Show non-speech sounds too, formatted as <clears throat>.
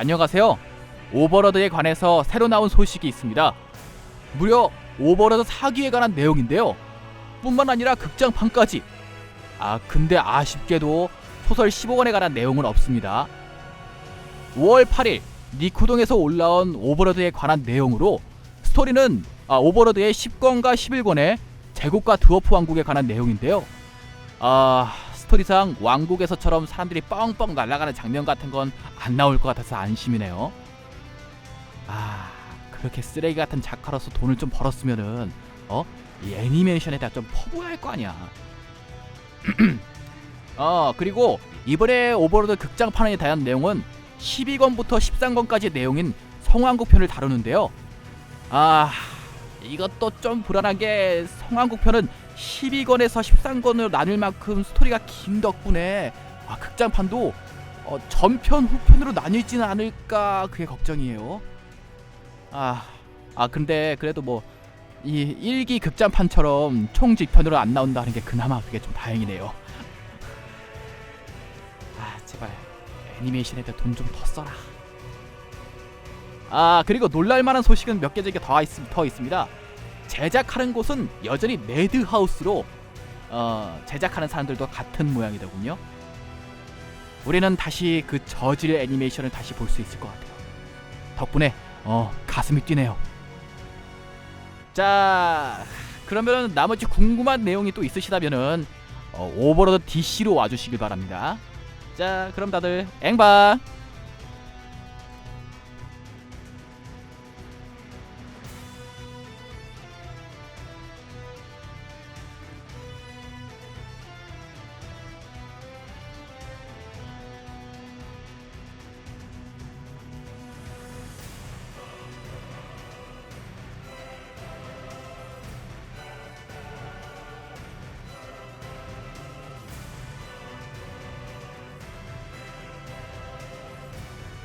안녕하세요. 오버로드에 관해서 새로 나온 소식이 있습니다. 무려 오버로드 사기에 관한 내용인데요. 뿐만 아니라 극장판까지. 아, 근데 아쉽게도 소설 15권에 관한 내용은 없습니다. 5월 8일 니코동에서 올라온 오버로드에 관한 내용으로 스토리는 아, 오버로드의 10권과 11권의 제국과 드워프 왕국에 관한 내용인데요. 아 스토리상 왕국에서처럼 사람들이 뻥뻥 날아가는 장면 같은 건 안 나올 것 같아서 안심이네요. 아 그렇게 쓰레기 같은 작가로서 돈을 좀 벌었으면은 어 이 애니메이션에다 좀 퍼부어야 할 거 아니야. <clears throat> 어 그리고 이번에 오버로드 극장판에 대한 내용은 12권부터 13권까지 내용인 성왕국 편을 다루는데요. 아 이것도 좀 불안한 게 성왕국 편은 12권에서 13권으로 나눌 만큼 스토리가 긴 덕분에 아, 극장판도 어, 전편 후편으로 나뉘지는 않을까 그게 걱정이에요. 아, 아 근데 그래도 뭐 이 1기 극장판처럼 총직편으로 안 나온다는 게 그나마 그게 좀 다행이네요. 아 제발 애니메이션에다 돈 좀 더 써라. 아 그리고 놀랄만한 소식은 몇개더 있, 더 있습니다. 제작하는 곳은 여전히 매드하우스로 어, 제작하는 사람들도 같은 모양이더군요. 우리는 다시 그 저질 애니메이션을 다시 볼 수 있을 것 같아요. 덕분에 어 가슴이 뛰네요. 자 그러면 나머지 궁금한 내용이 또 있으시다면은 어, 오버로드 DC로 와주시길 바랍니다. 자 그럼 다들 앵방.